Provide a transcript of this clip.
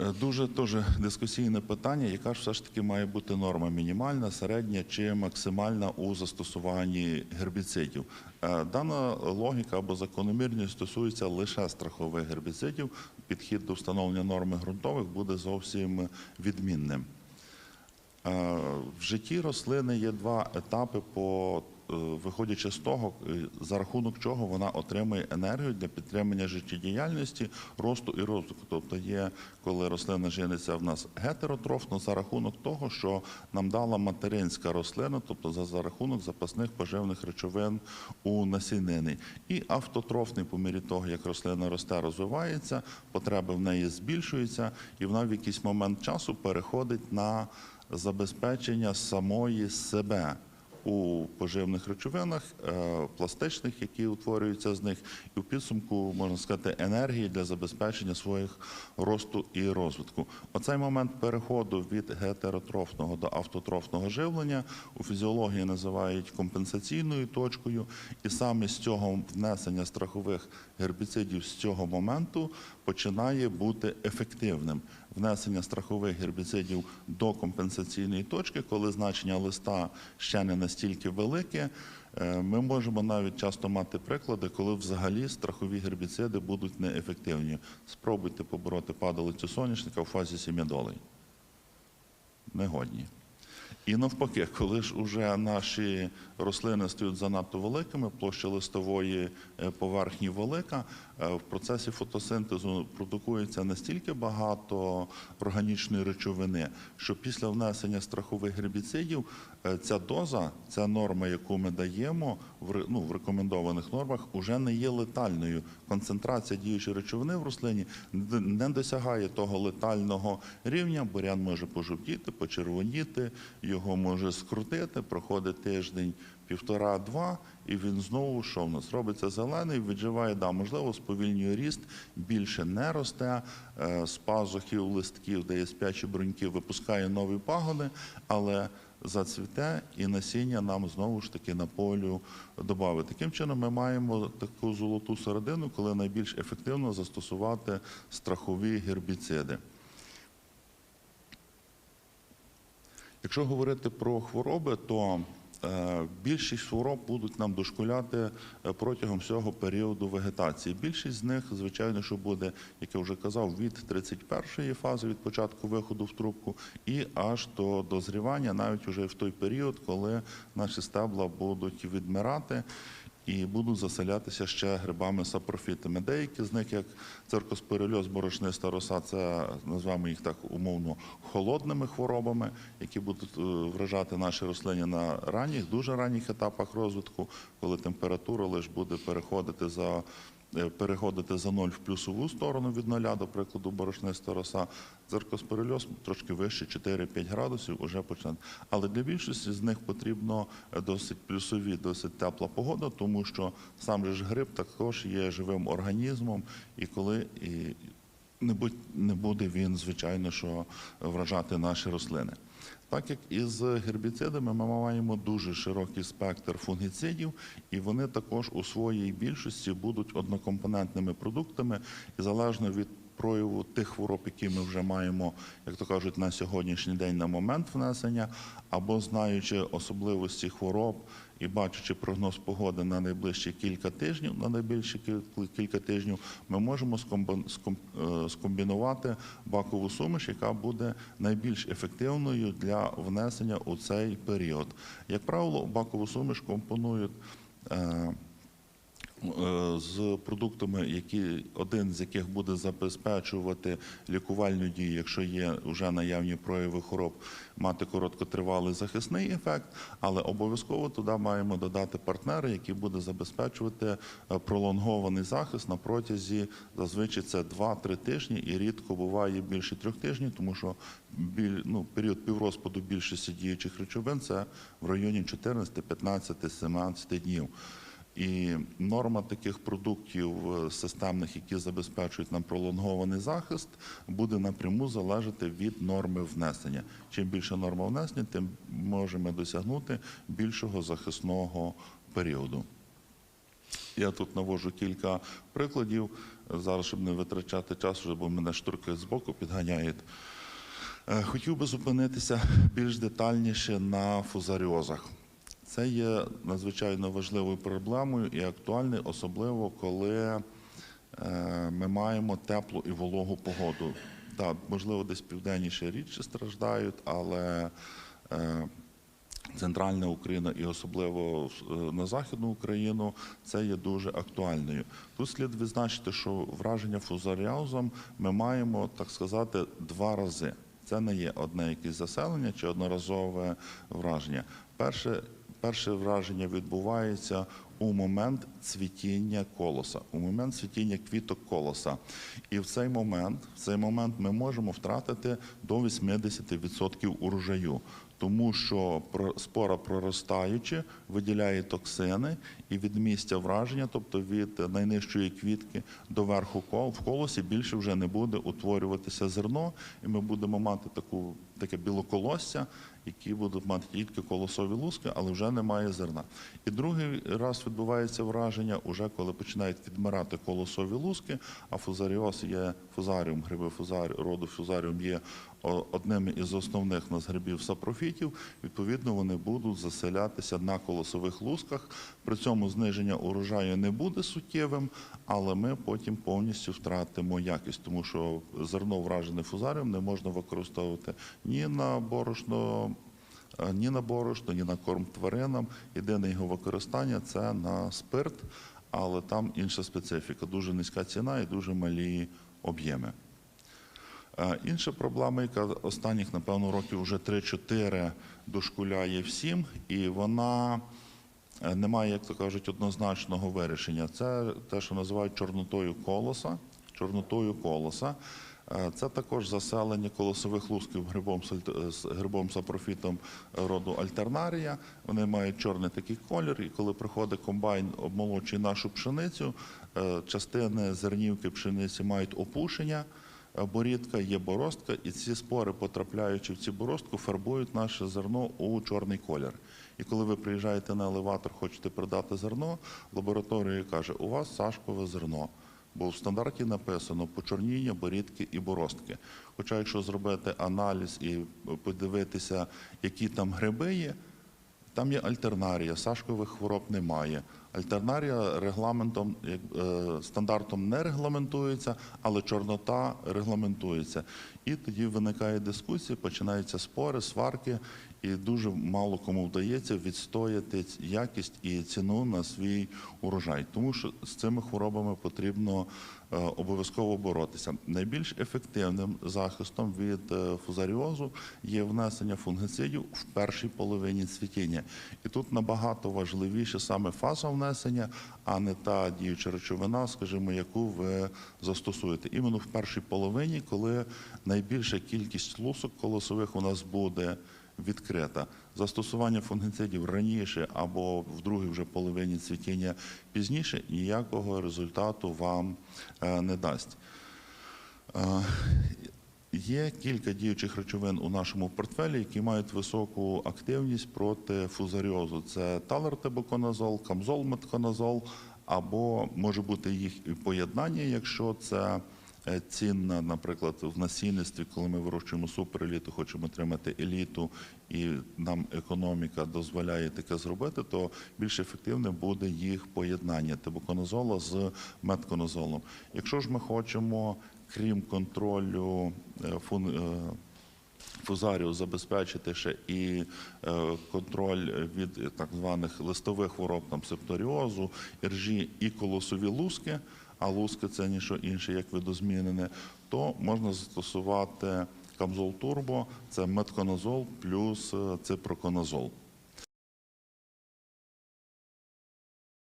Е, Дуже теж дискусійне питання, яка ж все ж таки має бути норма мінімальна, середня чи максимальна у застосуванні гербіцидів. Е, Дана логіка або закономірність стосується лише страхових гербіцидів. Підхід до встановлення норми ґрунтових буде зовсім відмінним. Е, В житті рослини є два етапи, по, виходячи з того, е, за рахунок чого вона отримує енергію для підтримання життєдіяльності, росту і розвитку. Тобто є, коли рослина жениться в нас гетеротрофно за рахунок того, що нам дала материнська рослина, тобто за, за рахунок запасних поживних речовин у насінини. І автотрофний по мірі того, як рослина росте, розвивається, потреби в неї збільшуються, і вона в якийсь момент часу переходить на забезпечення самої себе у поживних речовинах, е, пластичних, які утворюються з них, і в підсумку можна сказати енергії для забезпечення своїх росту і розвитку. Оцей момент переходу від гетеротрофного до автотрофного живлення у фізіології називають компенсаційною точкою, і саме з цього внесення страхових гербіцидів з цього моменту починає бути ефективним. Внесення страхових гербіцидів до компенсаційної точки, коли значення листа ще не настільки велике. Е, Ми можемо навіть часто мати приклади, коли взагалі страхові гербіциди будуть неефективні. Спробуйте побороти падалицю соняшника в фазі сім'ядолей. Негодні. І навпаки, коли ж уже наші рослини стають занадто великими, площа листової е, поверхні велика, е, в процесі фотосинтезу продукується настільки багато органічної речовини, що після внесення страхових гербіцидів е, ця доза, ця норма, яку ми даємо ну, в рекомендованих нормах, уже не є летальною. Концентрація діючої речовини в рослині не досягає того летального рівня. Бурян може пожовтіти, почервоніти, його може скрутити, проходить тиждень, півтора-два, і він знову що в нас робиться зелений, відживає, да, можливо, сповільнює ріст, більше не росте, е, з пазухів, листків, де є спячі бруньки, випускає нові пагони, але зацвіте і насіння нам знову ж таки на полю додати. Таким чином, ми маємо таку золоту середину, коли найбільш ефективно застосувати страхові гербіциди. Якщо говорити про хвороби, то більшість хвороб будуть нам дошкуляти е, протягом всього періоду вегетації. Більшість з них, звичайно, що буде, як я вже казав, від 31-ї фази, від початку виходу в трубку, і аж до дозрівання, навіть уже в той період, коли наші стебла будуть відмирати. І будуть заселятися ще грибами сапрофітами. Деякі з них, як циркоспирильоз, борошниста роса, це називаємо їх так умовно холодними хворобами, які будуть е, вражати наші рослини на ранніх, дуже ранніх етапах розвитку, коли температура лише буде переходити за. Е, Переходити за ноль в плюсову сторону від нуля, до прикладу, борошниста роса, циркоспирильоз трошки вище 4-5 градусів уже почне. Але для більшості з них потрібно е, досить плюсові, досить тепла погода, тому що сам же ж гриб також є живим організмом, і коли не, будь, не буде він, звичайно, що вражати наші рослини. Так як із гербіцидами ми маємо дуже широкий спектр фунгіцидів, і вони також у своїй більшості будуть однокомпонентними продуктами, і залежно від прояву тих хвороб, які ми вже маємо, як то кажуть, на сьогоднішній день на момент внесення, або знаючи особливості хвороб і бачачи прогноз погоди на найближчі кілька тижнів, на найбільші кіль- кілька тижнів, ми можемо е, скомбінувати бакову суміш, яка буде найбільш ефективною для внесення у цей період. Як правило, бакову суміш компонують. Е, з продуктами, які один з яких буде забезпечувати лікувальну дію, якщо є вже наявні прояви хвороб, мати короткотривалий захисний ефект, але обов'язково туди маємо додати партнери, які буде забезпечувати е, пролонгований захист на протязі зазвичай це 2-3 тижні, і рідко буває більше трьох тижнів, тому що біль, ну, період піврозпаду більшості діючих речовин це в районі 14, 15, 17 днів. І норма таких продуктів е, системних, які забезпечують нам пролонгований захист, буде напряму залежати від норми внесення. Чим більше норма внесення, тим можемо досягнути більшого захисного періоду. Я тут навожу кілька прикладів. Зараз, щоб не витрачати час, бо мене штурки з боку підганяють. Е, Хотів би зупинитися більш детальніше на фузаріозах. Це є надзвичайно важливою проблемою і актуальною, особливо коли е, ми маємо теплу і вологу погоду. Так, можливо, десь південніше рідше страждають, але е, Центральна Україна і особливо е, на Західну Україну це є дуже актуальною. Тут слід відзначити, що враження фузаріозом ми маємо, так сказати, два рази. Це не є одне якесь заселення чи одноразове враження. Перше, перше враження відбувається у момент цвітіння колоса, у момент цвітіння квіток колоса. І в цей момент, в цей момент ми можемо втратити до 80% урожаю тому що спора проростаючи виділяє токсини і від місця враження, тобто від найнижчої квітки до верху кол- в колосі більше вже не буде утворюватися зерно, і ми будемо мати таку таке білоколосся, які будуть мати тільки колосові луски, але вже немає зерна. І другий раз відбувається враження, уже коли починають відмирати колосові луски, а фузаріоз є фузаріум, гриби фузарі, роду фузаріум є одним із основних нас грибів сапрофітів. Відповідно, вони будуть заселятися на колосових лусках. При цьому зниження урожаю не буде суттєвим, але ми потім повністю втратимо якість, тому що зерно вражене фузаріум не можна використовувати ні на борошно. Е, Ні на борошно, ні на корм тваринам. Єдине його використання це на спирт, але там інша специфіка, дуже низька ціна і дуже малі об'єми. Е, Інша проблема, яка останніх, напевно, років вже 3-4 дошкуляє всім, і вона е, не має, як то кажуть, однозначного вирішення. Це те, що називають чорнотою колоса. Чорнотою колоса. Е, Це також заселення колосових лусків грибом, з грибом сапрофітом роду альтернарія. Вони мають чорний такий колір, і коли приходить комбайн, обмолочує нашу пшеницю, е, частини зернівки пшениці мають опушення борідка, є боростка, і ці спори, потрапляючи в цю боростку, фарбують наше зерно у чорний колір. І коли ви приїжджаєте на елеватор, хочете продати зерно, лабораторія каже, у вас сашкове зерно. Бо в стандарті написано почорніння, борідки і боростки. Хоча, якщо зробити аналіз і подивитися, які там гриби є, там є альтернарія, сашкових хвороб немає. Альтернарія регламентом, е, стандартом не регламентується, але чорнота регламентується. І тоді виникає дискусія, починаються спори, сварки, і дуже мало кому вдається відстояти якість і ціну на свій урожай. Тому що з цими хворобами потрібно е, обов'язково боротися. Найбільш ефективним захистом від е, фузаріозу є внесення фунгицидів в першій половині цвітіння. І тут набагато важливіше саме фаза внесення, а не та діюча речовина, скажімо, яку ви застосуєте. Іменно в першій половині, коли найбільша кількість лусок колосових у нас буде відкрита. Застосування фунгицидів раніше або в другій вже половині цвітіння пізніше ніякого результату вам е, не дасть. Е, Є кілька діючих речовин у нашому портфелі, які мають високу активність проти фузаріозу. Це талертибуконазол, камзол-метконазол, або може бути їх поєднання, якщо це цінна, наприклад, в насінництві, коли ми вирощуємо супереліту, хочемо отримати еліту, і нам економіка дозволяє таке зробити, то більш ефективне буде їх поєднання тибуконазола з метконазолом. Якщо ж ми хочемо, крім контролю е, фун, е, фузарію забезпечити ще і е, контроль від е, так званих листових хвороб, там септоріозу, іржі і колосові луски, а луски це ніщо інше, як видозмінене, то можна застосувати камзол турбо, це метконазол плюс ципроконозол.